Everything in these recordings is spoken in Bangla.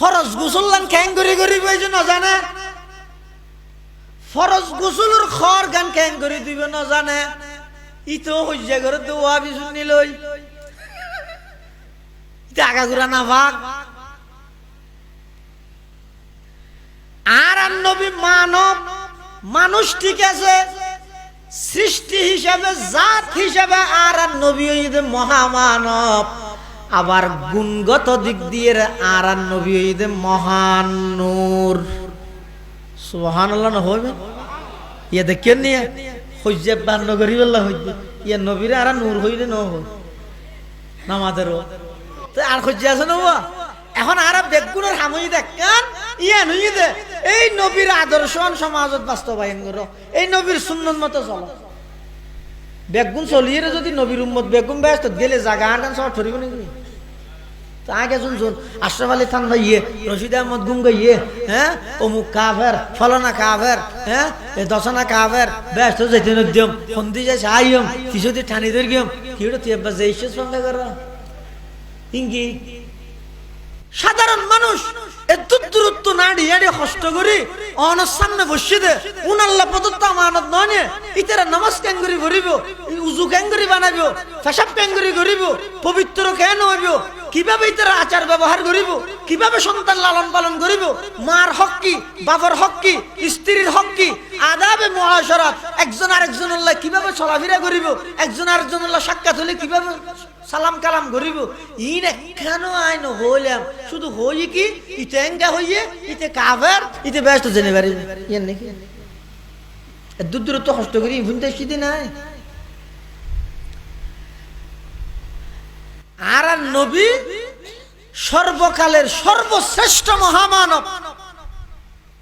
ফরজ গুসুল্লান খ্যাং করি বইছে না জানে। ফরজ গুসুলুর খর গান খ্যাং করি দিবে, না জানে। ইতো হইজা করে তো ওয়াবি শুনি লই ইতা আগা ঘুরা না ভাগ। আর আর নবী মানব মানুষ ঠিক আছে সৃষ্টি হিসাবে, জাত হিসাবে, আর আর নবী মহামানব। আবার গুণগত দিক দিয়ে আর আর নবী হইতে মহান নূর। সুবহানাল্লাহ না হইবে ইয়ে দেখেন নিয়ে? হইজে বান্ন করি বললা হইবে ইয়ে নবীরে আর আর নূর হইলে ন হই নামাদেরও তো আর খুঁজে আছে না? এখন আর বেগুনের হামই দেখান ইয়ে নই দে। এই নবীর আদর্শ সমাজত বাস্তবায়ন করো। এই নবীর সুন্নত মতো চলো। বেগুন চলিয়ে যদি নবীর উম্মত বেগুন ব্যস্ত গেলে জাগা আনটান সব ধরিব নাকি? আগে আলী থান রশিদ আহমদ হ্যাঁ? অমুক হ্যাঁ? দশনা ব্যস্ত ফন্দি যাই ঠানি ধর গিয়ম। সঙ্গে করা? ইঙ্গি, সাধারণ মানুষ দূরত্ব নাড়ি আড়ি কষ্ট করি অনার সামনে বসে দে, উনাল্লা প্রদত্ত আমানত নয় ইতারা নামাজ কেন করি করিব উজু করি বানাব কেন করি করিব পবিত্র কেন হইব কীভাবে ইতারা আচার ব্যবহার করিব? কীভাবে সন্তান লালন পালন করিব? মার হক কি? বাবার হক কি? স্ত্রীর হক কি? আদাবে মহাশরাত একজন আরেকজন কীভাবে চলাফেরা করিব? একজন আরেকজন সাক্ষাৎ হলে কীভাবে সালাম কালাম করিব? ইন কেন আইন হইলাম। শুধু হই কি? ইতে হইয়ে, ইতে কাভার ইতে ব্যস্ত জেনে পারি ইয়ার নাকি? দূর দূরত্ব কষ্ট করি ভুনতে সিদ্ধি নাই আর আর নবী সর্বকালের সর্বশ্রেষ্ঠ মহামানব।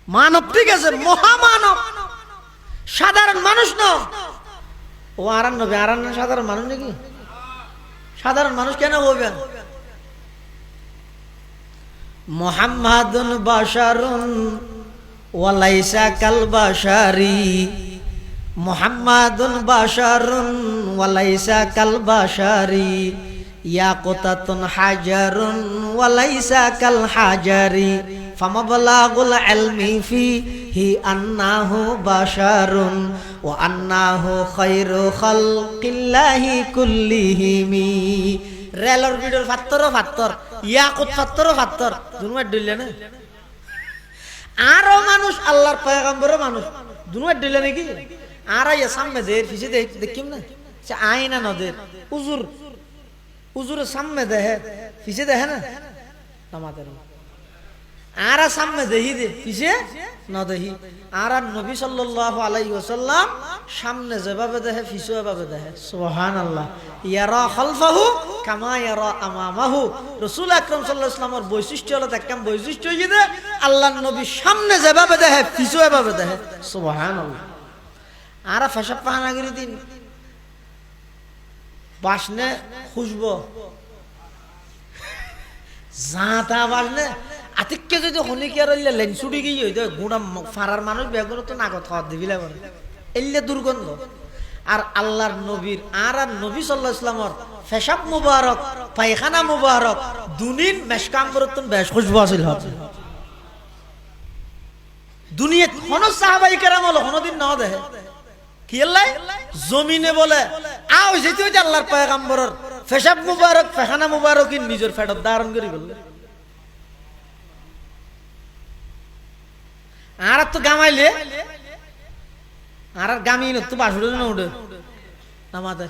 মানব ঠিক আছে, মহামানব। সাধারণ মানুষ ন। ও আর আর নবী আর আর না সাধারণ মানুষ নাকি? সাধারণ মানুষ কেন বলবেন মোহাম্মদুন বাশারুন ওয়ালাইসা কাল বাশারি। মোহাম্মদুন বাশারুন ওয়ালাইসা কাল বাশারি। ইয়াকুতাতুন হাজারুন ওয়ালাইসা কাল হাজারি, ফামাবলাগুল ইলমি ফিহি আন্নাহু বাশারুন ওয়া আন্নাহু খায়রু খালকিল্লাহি কুল্লিহিমি রেলর বিডর ফাত্তর ফাত্তর, ইয়াকুত ফাত্তর ফাত্তর। দুনুয়ার দিলে না? আরও মানুষ, আল্লাহর পয়গম্বরও মানুষ। দুনুয়ার দিলে নাকি? আর ইয়া সামনে দের পিছে দেখিম না? সে আইনা নদের। উজুর উজুরের সামনে দেহে, পিছে দেখে না? আমাদের আর সামনে দেহি দে, পিছে ন দেহি। আর আর নবী সাল্লাল্লাহু আলাইহি ওয়াসাল্লাম সামনে যেভাবে দেখে পিছে এভাবে দেখে সুবহানাল্লাহ। ইয়ারা খালফাহু কামা ইয়ারা আমামাহু। রাসূল আকরাম সাল্লাল্লাহু আলাইহি ওয়াসাল্লামের বৈশিষ্ট্য হলো একদম বৈশিষ্ট্য হই যে, আল্লাহর নবী সামনে যেভাবে দেখে পিছে এভাবে দেখে সুবহানাল্লাহ। আর ফেসাব পাহানাগিরি দিন বাসনে জাঁতা বাসনে আতিককে যদি হনিকে রইলে লেন্সুডি গিয়ে হইতো মানুষ বেগুন তো নাগত দিবিলে বলে এলে দুর্গন্ধ আর আল্লাহর নবীর আর আর নবী সাল্লাহ ইসলামর ফেসাব মুবারক পায়খানা মুবারক দুনিন মেশকাম করতেন বেশ খুশবু আসিল দুনিয়া হন সাহাবাই কেরাম হলো হনদিন না দেহে কি জমিনে বলে, আও যেতে হইতে আল্লাহর পয়গাম্বরের। ফেসাব মুবারক ফেহানা মুবারক নিজের ফেটত ধারণ করি বললে। আর তো গামাইলে? আর গামিয়ে গামি তো বাসুড়ে না উঠে। আমাদের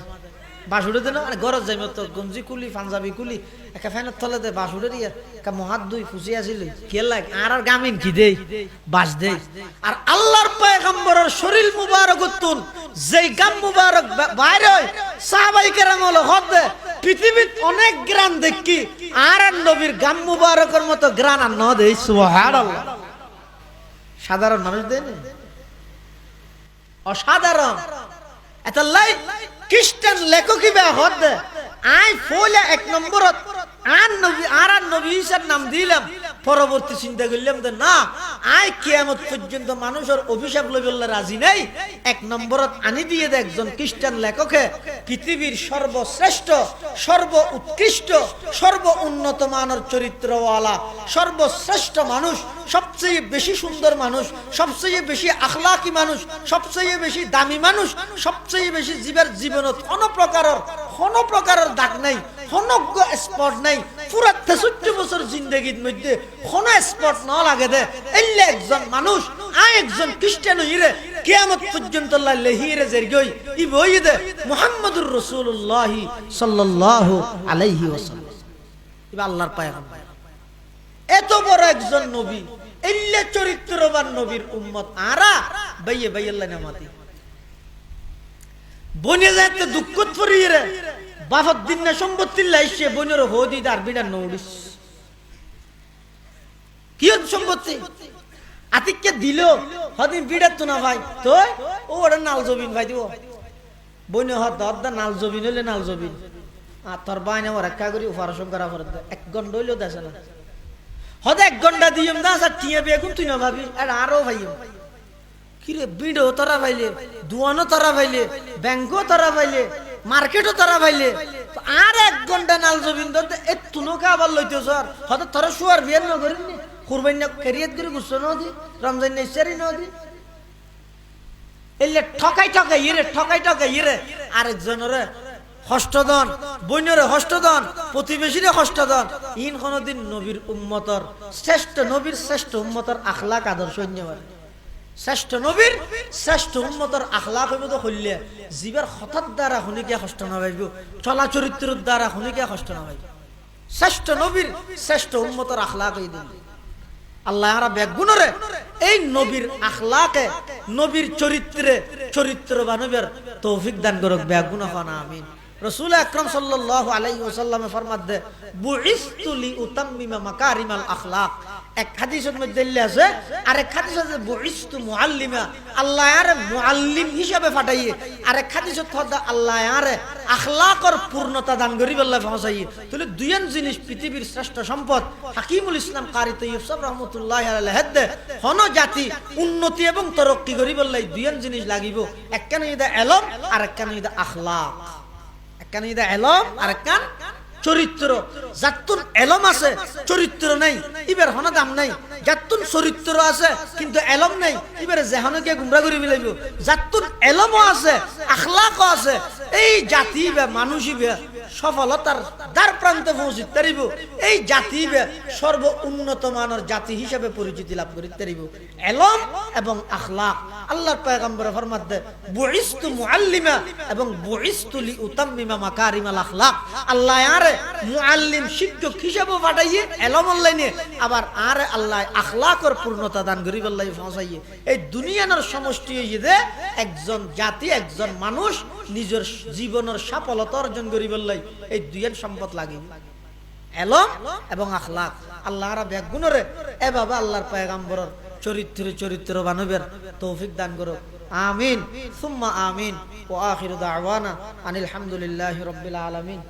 বাসুড়ে দেন মানে গরজ যাইম তো, গঞ্জি কুলি, পাঞ্জাবি কুলি, একা ফ্যানের তলে দে বাসুড়ে দিয়া একা মহাত দুই ফুসি আসিল। কে আর আর গামিন কি দেই? বাস দেই। আর আল্লাহর পয়গম্বরের শরীর মুবারক উত্তুন যেই গাম মুবারক বাইরে হয়, সাহাবাই কেরাম হলো হদ দে। অনেক গ্রান দেখি, আর আর নবীর গাম মুবারকের মতো গ্রান আর ন দেই সুবহানাল্লাহ। সাধারণ মানুষ দেয় অসাধারণ। এত লাই খ্রিস্টান লেখকই বে হদ আই ফলে এক নম্বরত আর নবী আর নবী ঈসার নাম দিলাম। পরবর্তী চিন্তা করলাম যে, না আয় কিয়ামত পর্যন্ত মানুষের অভিশাপ লইবল্লা রাজি নাই। এক নম্বরত আনি দিয়ে দে একজন খ্রিস্টান লেখকে, পৃথিবীর সর্বশ্রেষ্ঠ সর্ব উৎকৃষ্ট সর্ব উন্নত মানের চরিত্রওয়ালা, সর্বশ্রেষ্ঠ মানুষ, সবচেয়ে বেশি সুন্দর মানুষ, সবচেয়ে বেশি আখলাকি মানুষ, সবচেয়ে বেশি দামি মানুষ, সবচেয়ে বেশি জীবের জীবনত কোনো কোনো প্রকারের দাগ নাই হনজ্ঞ স্পট নাই। পুরা তেষট্টি বছর জিন্দগির মধ্যে কোনো স্পট ন লাগে দে। এলে একজন মানুষ আয় একজন খ্রিস্টান হইরে কিয়ামত পর্যন্ত লেহিরে জেরগই ই বই দে। মুহাম্মদুর রাসূলুল্লাহ সাল্লাল্লাহু আলাইহি ওয়াসাল্লাম। ইবা আল্লাহর পায়গাম্বার। এত বড় একজন নবী এল্লে চরিত্রবান নবীর উম্মত আরা? বাইয়ে বাইয়াল্লাহ নামাতি বনে যাইতে পড়িয়ে রে। বাফত দিন না সম্পত্তির লাইছে বনের হদি দার বিডার নৌড়িস। কি সম্পত্তি? আতিককে তো না ভাই। তো ও ওটা নাল জবিন ভাই দিব। বনে হদ দরদা নাল জবিন হইলে নাল জবিন। আর তোর বাইন আমার একা করি অপারেশন করা পরে এক ঘণ্টা হইলেও দেশে না। হদ এক ঘণ্টা দিয়ম দা স্যার টিয়া বেগুন তুই না ভাবি? আর আরও ভাইম কিরে বিডো তারা পাইলে দুয়ানো তারা পাইলে, ব্যাংকও তারা পাইলে, মার্কেটও তারা পাইলে। আর এক ঘণ্টা নাল জবিন ধরতে এ তুনোকে আবার লইতে স্যার। হয়তো তোরা শুয়ার বিয়ার ন করিনি কুরবান না কেরিয়াত করে নদি রমজান নদি এলে ঠকাই ঠকাই ইরে, ঠকাই ঠকাই ইরে। আরেকজনের হষ্টদন বৈন্যরে হষ্টদন প্রতিবেশীরে হষ্টদন ইন কোনদিন নবীর উম্মতর, শ্রেষ্ঠ নবীর শ্রেষ্ঠ উম্মতর আখলাক আদর্শ অন্যবার শ্রেষ্ঠ নবীর শ্রেষ্ঠ উন্মতর আখলাক হইব তো হইলে জীবের হঠাৎ দ্বারা শুনিকে কষ্ট না পাইব চলা চরিত্রের দ্বারা শুনিকে কষ্ট না পাইব শ্রেষ্ঠ নবীর শ্রেষ্ঠ উন্মতর আখলাক হই দিন। আল্লাহ আরা ব্যাগুণরে এই নবীর আখলাকে নবীর চরিত্রে চরিত্র বানবের তৌফিক দান করক ব্যাগুণ হন আমিন। রসুল আকরম সাল্লাল্লাহু আলাইহি ওয়াসাল্লামে ফরমাত দে উতাম্মিমা মাকারিমাল আখলাক। এক হাদিসের মধ্যে আছে আর এক হাদিস আছে, বুইস্তু মুআল্লিমা আল্লাহ মুআল্লিম হিসাবে ফাটাইয়ে আর এক হাদিসত থদা আল্লাহ আখলাকর পূর্ণতা দান করি বল্লাহ পৌঁছাইয়ে তাহলে দুইজন জিনিস পৃথিবীর শ্রেষ্ঠ সম্পদ। হাকিমুল ইসলাম কারি তৈয়ব সব রহমতুল্লাহ হন জাতি উন্নতি এবং তরক্কি করি বললাই দুইজন জিনিস লাগিব। একখানে ইদা এলম আর একখানে ইদা আখলাক। একখান ইদা এলম আর একখান চরিত্র। যাতুন এলম আছে, চরিত্র নাই, ইবার হন দাম নাই। যাতুন চরিত্র আছে, কিন্তু এলম নাই, ইবারে যেহনকে গুমরা করে মিলাইব যাতুন এলমও আছে আখলাকও আছে। এই জাতি বা মানুষই বে সফলতার দ্বার প্রান্তে পৌঁছিত এই জাতি সর্ব উন্নত মানের জাতি হিসেবে পরিচিতি লাভ করিতে এলম এবং আখলাক। আল্লাহর পয়গম্বর ফরমাত দে বুইস্তু মুআল্লিমা এবং বুইস্তু লি উতাম্মিমা মাকারিমাল আখলাক। আল্লাহ আরে মুআল্লিম শিক্ষক হিসেবে পাঠাইয়ে এলম অনলাইনে আবার আরে আল্লাহ আখলাকর পূর্ণতা দান করি আল্লাহ পৌঁছাইয়ে এই দুনিয়ানোর সমষ্টি হইয়ে দে একজন জাতি, একজন মানুষ নিজের জীবনের সফলতা অর্জন করি বললাই এই দুইয়ের সম্পদ লাগে। এলম এবং আখলাক আল্লাহরা ব্যাগুণরে এ বাবা আল্লাহর পায়গাম্বর চরিত্র চরিত্র বানবের তৌফিক দান করো আমিন। সুম্মা আমিন। ও আখির দাওয়ানা আনিল হামদুলিল্লাহি রবিল আলামিন।